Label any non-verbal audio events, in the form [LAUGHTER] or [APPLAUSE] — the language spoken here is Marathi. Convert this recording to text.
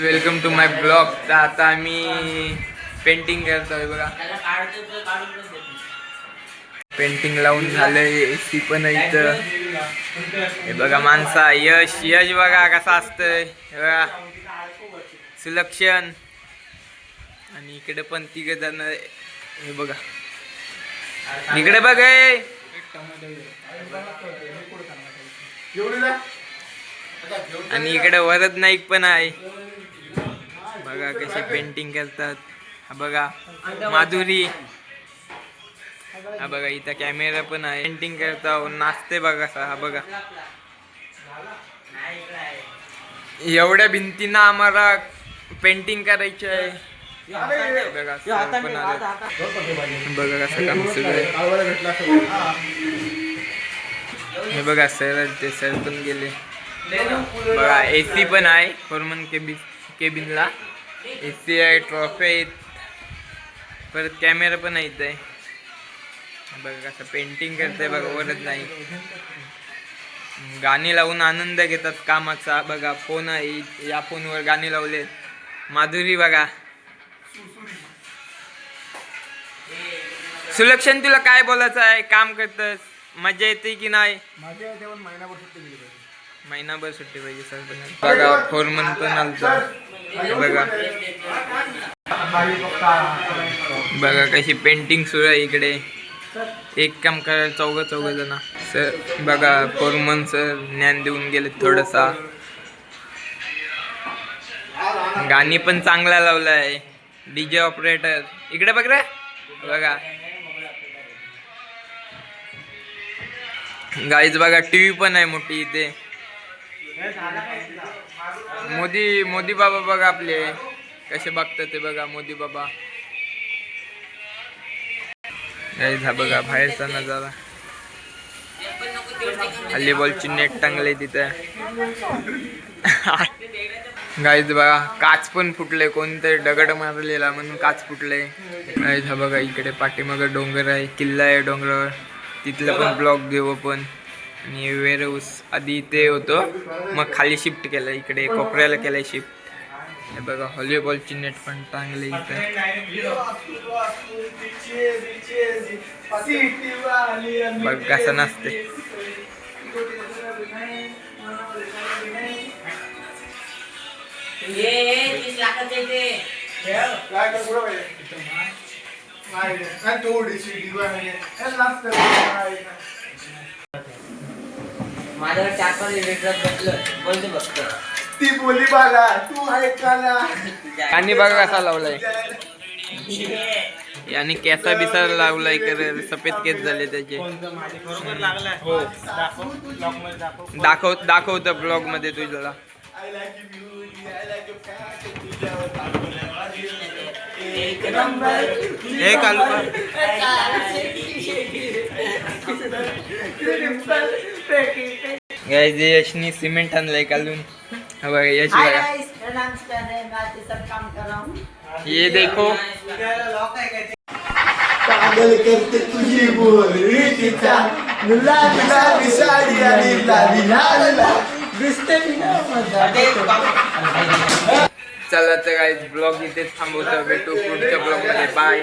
Welcome to my blog. तर आता आम्ही पेंटिंग करतोय बघा. पेंटिंग लावून झालंय. ए सी पण इथं. हे बघा माणसा. यश यश बघा कसा असतंय. हे बघा. सुलक्षण. आणि इकडे पण तिघ जण हे बघा. इकडे बघ. आणि इकडे वरद नाईक पण आहे. बघा कसे पेंटिंग करतात. हा बघा माधुरी. हा बघा इथं कॅमेरा पण आहे. पेंटिंग करता नाचते बघा कसा हा बघा. एवढ्या भिंतींना आम्हाला पेंटिंग करायची आहे. बघा कसं काम सुरू आहे. हे बघा सर ते सर पण गेले. बघा ए सी पण आहे फॉर्मन केबिन केबिनला. सी आहे ट्रॉफी आहेत परत कॅमेरा पण आहे इथे. बघा कसं पेंटिंग करते बघा वरच नाही. गाणी लावून आनंद घेतात कामाचा. बघा फोन आहे. या फोनवर गाणी लावले माधुरी बघा. सुलक्षण तुला काय बोलायचं आहे? काम करतस. मजा येते की नाही? महिनाभर सुट्टी पाहिजे. महिनाभर सुट्टी पाहिजे सर बघा फोरमन पण आलता. बघा. बघा कशी पेंटिंग सुरू आहे इकडे. एक काम करायला चौघं चौघ जण. सर बघा फोरमन सर ज्ञान देऊन गेले थोडसा. गाणी पण चांगला लावलं आहे डीजे ऑपरेटर इकडे बघ रे. बघा. गाईच बघा टीव्ही पण आहे मोठी इथे. मोदी मोदी बाबा बघा आपले. कसे बघतात ते बघा मोदी बाबा. हा बघा बाहेरचा नजारा. हल्लीबॉलची नेट टांगले तिथे. गाईज बघा काच पण फुटले कोणतरी दगड मारलेला म्हणून काच फुटले गाईज हा बघा इकडे पाठीमागं डोंगर आहे किल्ला आहे डोंगरावर. तिथलं पण ब्लॉक घेऊ आपण. आणि वेर हाऊस आधी इथे होतं. मग खाली शिफ्ट केलं इकडे कोपऱ्याला केलंय शिफ्ट. हे बघा व्हॉलीबॉलची नेट पण टांगले इथे. बघ कसं नसते. काय माझ्याकडे चार पाच लिटर बसलं बोलते बघतो ती बोली बाला तू ऐकायला आणि बघा कसा लावलाय. [LAUGHS] आणि केसा बिसा लावलाय कर सफेद केस झाले त्याचे. हो दाखव दाखवत ब्लॉगमध्ये तुझ्याला हे कालू [LAUGHS] गाइस यशनी सिमेंट आणलंय कालून. हा बघा यश बघा सब काम कर रहा हूँ। ये देखो. पागल करते तुझी बोल तिचा नुला आणि लाली. दिसते. चला तर गाइस ब्लॉग इथेच थांबवतो भेटू पुढच्या ब्लॉग मध्ये बाय